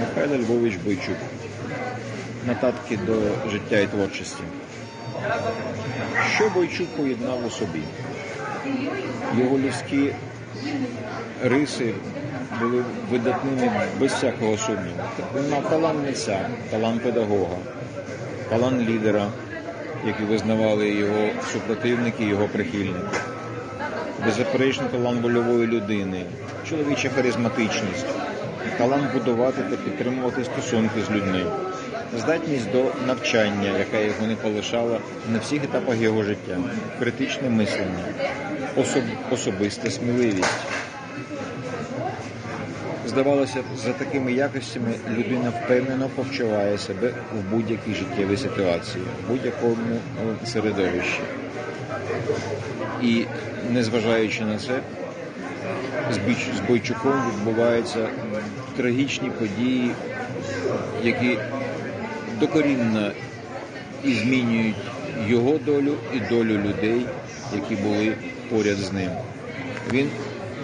Михайло Львович Бойчук. Нотатки до життя і творчості. Що Бойчук поєднав у собі? Його людські риси були видатними без всякого сумніву. Він мав талант митця, талант педагога, талант лідера, який визнавали його супротивники, його прихильники. Беззаперечний талант вольової людини, чоловіча харизматичність, талант будувати та підтримувати стосунки з людьми, здатність до навчання, яка його не полишала на всіх етапах його життя, критичне мислення, особ... особиста сміливість. Здавалося, за такими якостями людина впевнено повчуває себе в будь-якій життєвій ситуації, в будь-якому е, середовищі. І незважаючи на це, з Бойчуком відбуваються трагічні події, які докорінно і змінюють його долю і долю людей, які були поряд з ним. Він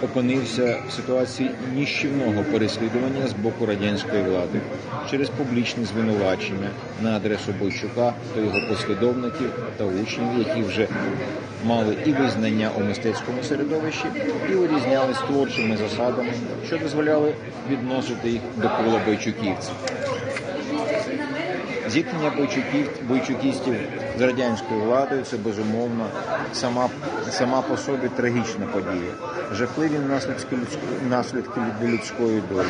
опинився в ситуації ніщівного переслідування з боку радянської влади через публічне звинувачення на адресу Бойчука та його послідовників та учнів, які вже мали і визнання у мистецькому середовищі, і вирізнялись творчими засадами, що дозволяли відносити їх до кола бойчуківців. Зіткнення бойчуків, бойчукістів з радянською владою це безумовно сама, сама по собі трагічна подія. Жахливі наслідки наслідки для людської долі,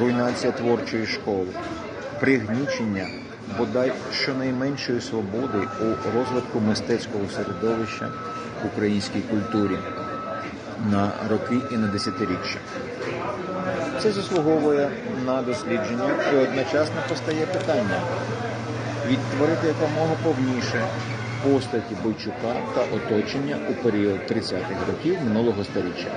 руйнація творчої школи, пригнічення бодай щонайменшої свободи у розвитку мистецького середовища в українській культурі на роки і на десятиріччя. Це заслуговує на дослідження і одночасно постає питання відтворити якомога повніше постаті Бойчука та оточення у період 30-х років минулого століття.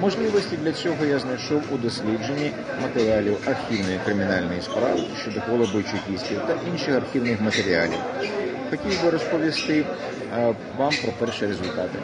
Можливості для цього я знайшов у дослідженні матеріалів архівної кримінальної справи щодо кола бойчукістів та інших архівних матеріалів. Хотів би розповісти е, вам про перші результати.